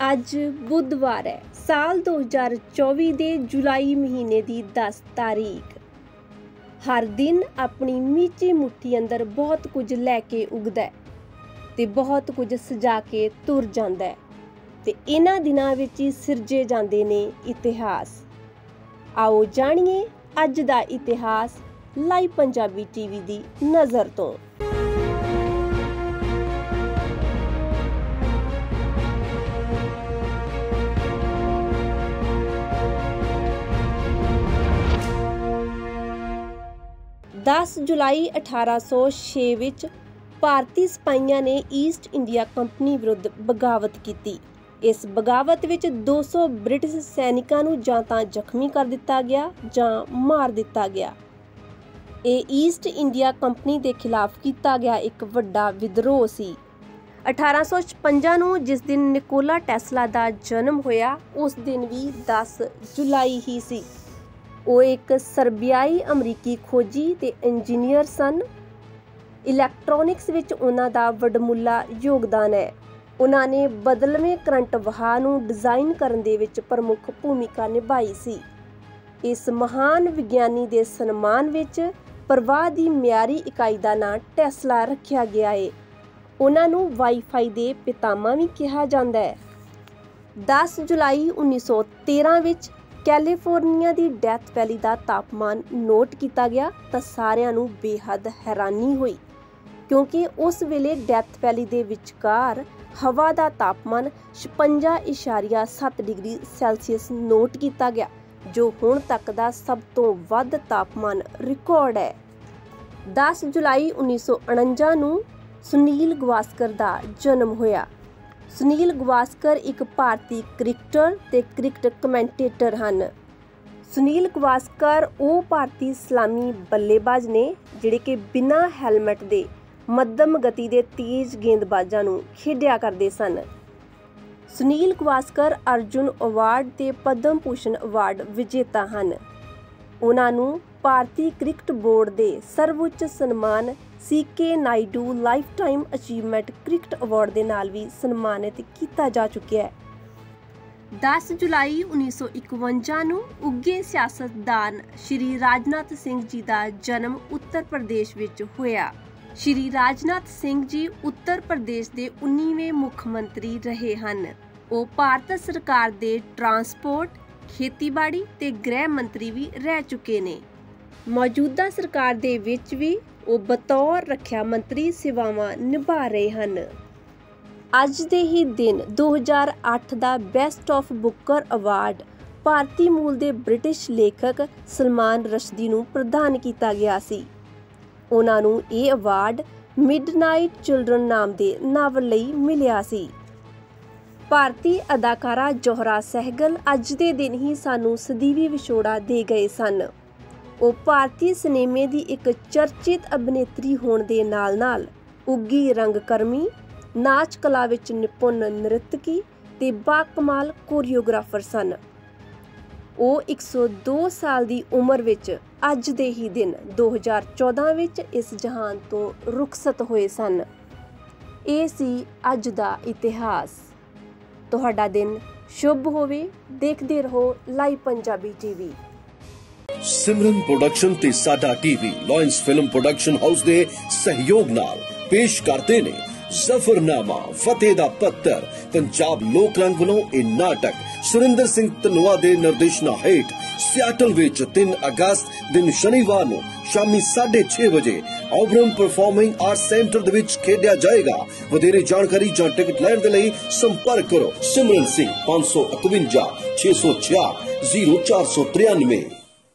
ਅੱਜ ਬੁੱਧਵਾਰ ਹੈ, ਸਾਲ 2024 ਦੇ ਜੁਲਾਈ ਮਹੀਨੇ ਦੀ 10 ਤਾਰੀਖ। ਹਰ ਦਿਨ ਆਪਣੀ ਮੀਚੀ ਮੁੱਠੀ ਅੰਦਰ ਬਹੁਤ ਕੁਝ ਲੈ ਕੇ ਉਗਦਾ ਹੈ ਤੇ ਬਹੁਤ ਕੁਝ ਸਜਾ ਕੇ ਤੁਰ ਜਾਂਦਾ ਹੈ ਤੇ ਇਹਨਾਂ ਦਿਨਾਂ ਵਿੱਚ ਹੀ ਸਿਰਜੇ ਜਾਂਦੇ ਨੇ ਇਤਿਹਾਸ। ਆਓ ਜਾਣੀਏ ਅੱਜ ਦਾ ਇਤਿਹਾਸ ਲਾਈਵ ਪੰਜਾਬੀ ਟੀਵੀ ਦੀ ਨਜ਼ਰ ਤੋਂ। ਦਸ ਜੁਲਾਈ 1806 ਵਿੱਚ ਭਾਰਤੀ ਸਿਪਾਹੀਆਂ ਨੇ ਈਸਟ ਇੰਡੀਆ ਕੰਪਨੀ ਵਿਰੁੱਧ ਬਗਾਵਤ ਕੀਤੀ। ਇਸ ਬਗਾਵਤ ਵਿੱਚ 200 ਬ੍ਰਿਟਿਸ਼ ਸੈਨਿਕਾਂ ਨੂੰ ਜਾਂ ਤਾਂ ਜ਼ਖਮੀ ਕਰ ਦਿੱਤਾ ਗਿਆ ਜਾਂ ਮਾਰ ਦਿੱਤਾ ਗਿਆ। ਇਹ ਈਸਟ ਇੰਡੀਆ ਕੰਪਨੀ ਦੇ ਖਿਲਾਫ ਕੀਤਾ ਗਿਆ ਇੱਕ ਵੱਡਾ ਵਿਦਰੋਹ ਸੀ। 1856 ਨੂੰ ਜਿਸ ਦਿਨ ਨਿਕੋਲਾ ਟੈਸਲਾ ਦਾ ਜਨਮ ਹੋਇਆ, ਉਸ ਦਿਨ ਵੀ 10 ਜੁਲਾਈ ਹੀ ਸੀ। ਉਹ ਇੱਕ ਸਰਬਿਆਈ ਅਮਰੀਕੀ ਖੋਜੀ ਤੇ ਇੰਜੀਨੀਅਰ ਸਨ। ਇਲੈਕਟ੍ਰੋਨਿਕਸ ਵਿੱਚ ਉਹਨਾਂ ਦਾ ਵਡਮੁੱਲਾ ਯੋਗਦਾਨ ਹੈ। ਉਹਨਾਂ ਨੇ ਬਦਲਵੇਂ ਕਰੰਟ ਵਹਾਅ ਨੂੰ ਡਿਜ਼ਾਈਨ ਕਰਨ ਦੇ ਵਿੱਚ ਪ੍ਰਮੁੱਖ ਭੂਮਿਕਾ ਨਿਭਾਈ ਸੀ। ਇਸ ਮਹਾਨ ਵਿਗਿਆਨੀ ਦੇ ਸਨਮਾਨ ਵਿੱਚ ਪ੍ਰਵਾਹ ਦੀ ਮਿਆਰੀ ਇਕਾਈ ਦਾ ਨਾਂ ਟੈਸਲਾ ਰੱਖਿਆ ਗਿਆ ਹੈ ਉਹਨਾਂ ਨੂੰ ਵਾਈਫਾਈ ਦੇ ਪਿਤਾਮਾ ਵੀ ਕਿਹਾ ਜਾਂਦਾ ਹੈ। 10 ਜੁਲਾਈ 1913 ਵਿੱਚ ਕੈਲੀਫੋਰਨੀਆ ਦੀ ਡੈਥ ਵੈਲੀ ਦਾ ਤਾਪਮਾਨ ਨੋਟ ਕੀਤਾ ਗਿਆ ਤਾਂ ਸਾਰਿਆਂ ਨੂੰ ਬੇਹੱਦ ਹੈਰਾਨੀ ਹੋਈ, ਕਿਉਂਕਿ ਉਸ ਵੇਲੇ ਡੈਥ ਵੈਲੀ ਦੇ ਵਿਚਕਾਰ ਹਵਾ ਦਾ ਤਾਪਮਾਨ 56.7 ਡਿਗਰੀ ਸੈਲਸੀਅਸ ਨੋਟ ਕੀਤਾ ਗਿਆ, ਜੋ ਹੁਣ ਤੱਕ ਦਾ ਸਭ ਤੋਂ ਵੱਧ ਤਾਪਮਾਨ ਰਿਕਾਰਡ ਹੈ। 10 ਜੁਲਾਈ 1949 ਨੂੰ ਸੁਨੀਲ ਗਵਾਸਕਰ ਦਾ ਜਨਮ ਹੋਇਆ। ਸੁਨੀਲ ਗਵਾਸਕਰ ਇੱਕ ਭਾਰਤੀ ਕ੍ਰਿਕਟਰ ਤੇ ਕ੍ਰਿਕਟ ਕਮੈਂਟੇਟਰ ਹਨ। ਸੁਨੀਲ ਗਵਾਸਕਰ ਉਹ ਭਾਰਤੀ ਸਲਾਮੀ ਬੱਲੇਬਾਜ਼ ਨੇ ਜਿਹੜੇ ਕਿ ਬਿਨਾਂ ਹੈਲਮਟ ਦੇ ਮੱਧਮ ਗਤੀ ਦੇ ਤੇਜ਼ ਗੇਂਦਬਾਜ਼ਾਂ ਨੂੰ ਖੇਡਿਆ ਕਰਦੇ ਸਨ। ਸੁਨੀਲ ਗਵਾਸਕਰ ਅਰਜੁਨ ਅਵਾਰਡ ਤੇ ਪਦਮ ਭੂਸ਼ਣ ਅਵਾਰਡ ਵਿਜੇਤਾ ਹਨ। ਉਹਨਾਂ ਨੂੰ ਭਾਰਤੀ ਕ੍ਰਿਕਟ ਬੋਰਡ ਦੇ ਸਰਵਉੱਚ ਸਨਮਾਨ CK Naidu lifetime achievement cricket award ਦੇ ਨਾਲ ਵੀ ਸਨਮਾਨਿਤ ਕੀਤਾ ਜਾ ਚੁੱਕਿਆ ਹੈ। 10 ਜੁਲਾਈ 1951 ਨੂੰ ਉੱਗੇ ਸਿਆਸਤਦਾਨ ਸ਼੍ਰੀ ਰਾਜਨਾਥ ਸਿੰਘ ਜੀ ਦਾ ਜਨਮ ਉੱਤਰ ਪ੍ਰਦੇਸ਼ ਵਿੱਚ ਹੋਇਆ। ਸ਼੍ਰੀ ਰਾਜਨਾਥ ਸਿੰਘ ਜੀ ਉੱਤਰ ਪ੍ਰਦੇਸ਼ ਦੇ 19ਵੇਂ ਮੁੱਖ ਮੰਤਰੀ ਰਹੇ ਹਨ। ਉਹ ਭਾਰਤ ਸਰਕਾਰ ਦੇ ਟਰਾਂਸਪੋਰਟ, ਖੇਤੀਬਾੜੀ ਤੇ ਗ੍ਰਹਿ ਮੰਤਰੀ ਵੀ ਰਹਿ ਚੁੱਕੇ ਨੇ। ਮੌਜੂਦਾ ਸਰਕਾਰ ਦੇ ਵਿੱਚ ਵੀ ਉਹ ਬਤੌਰ ਰੱਖਿਆ ਮੰਤਰੀ ਸੇਵਾਵਾਂ ਨਿਭਾ ਰਹੇ ਹਨ। ਅੱਜ ਦੇ ਹੀ ਦਿਨ 2008 ਦਾ ਬੈਸਟ ਆਫ ਬੁੱਕਰ ਅਵਾਰਡ ਭਾਰਤੀ ਮੂਲ ਦੇ ਬ੍ਰਿਟਿਸ਼ ਲੇਖਕ ਸਲਮਾਨ ਰਸ਼ਦੀ ਨੂੰ ਪ੍ਰਦਾਨ ਕੀਤਾ ਗਿਆ ਸੀ। ਉਹਨਾਂ ਨੂੰ ਇਹ ਅਵਾਰਡ ਮਿਡਨਾਈਟ ਚਿਲड्रन ਨਾਮ ਦੇ ਨਾਵਲ ਲਈ ਮਿਲਿਆ ਸੀ। ਭਾਰਤੀ ਅਦਾਕਾਰਾ ਜੋਹਰਾ ਸਹਿਗਲ ਅੱਜ ਦੇ ਦਿਨ ਹੀ ਸਾਨੂੰ ਸਦੀਵੀ ਵਿਛੋੜਾ ਦੇ ਗਏ ਸਨ। ਉਹ ਭਾਰਤੀ ਸਿਨੇਮੇ ਦੀ ਇੱਕ ਚਰਚਿਤ ਅਭਿਨੇਤਰੀ ਹੋਣ ਦੇ ਨਾਲ-ਨਾਲ ਉੱਗੀ ਰੰਗਕਰਮੀ, ਨਾਚ ਕਲਾ ਵਿੱਚ ਨਿਪੁੰਨ ਨ੍ਰਿਤਕੀ ਤੇ ਬਾਕਮਾਲ ਕੋਰੀਓਗ੍ਰਾਫਰ ਸਨ। ਉਹ 102 ਸਾਲ ਦੀ ਉਮਰ ਵਿੱਚ ਅੱਜ ਦੇ ਹੀ ਦਿਨ 2014 ਵਿੱਚ ਇਸ ਜਹਾਨ ਤੋਂ ਰੁਖਸਤ ਹੋਏ ਸਨ। ਇਹ ਸੀ ਅੱਜ ਦਾ ਇਤਿਹਾਸ। ਤੁਹਾਡਾ ਦਿਨ ਸ਼ੁਭ ਹੋਵੇ। ਦੇਖਦੇ ਰਹੋ live Punjabi TV. Simran production ਤੇ ਸਾਡਾ TV lions film production house ਦੇ ਸਹਿਯੋਗ ਨਾਲ ਪੇਸ਼ ਕਰਦੇ ਨੇ ਜ਼ਫਰਨਾਮਾ, ਫਤਿਹ ਦਾ ਪੱਤਰ, ਪੰਜਾਬ ਲੋਕ ਰੰਗ ਵੱਲੋਂ ਇਹ ਨਾਟਕ ਸੁਰਿੰਦਰ ਸਿੰਘ ਧਨਵਾ ਦੇ ਨਿਰਦੇਸ਼ਨਾ ਹੇਠ ਸਿਆਟਲ ਵਿੱਚ 3 ਅਗਸਤ ਦਿਨ ਸ਼ਨੀਵਾਰ ਨੂੰ ਸ਼ਾਮੀ 6:30 ਵਜੇ ਆਬਰਮ ਪਰਫਾਰਮਿੰਗ ਆਰਟ ਸੈਂਟਰ ਦੇ ਵਿੱਚ ਖੇਡਿਆ ਜਾਏਗਾ। ਵਧੇਰੇ ਜਾਣਕਾਰੀ ਜਾਂ ਟਿਕਟ ਲੈਣ ਦੇ ਲਈ ਸੰਪਰਕ ਕਰੋ ਸਿਮਰਨ ਸਿੰਘ 551 666 0493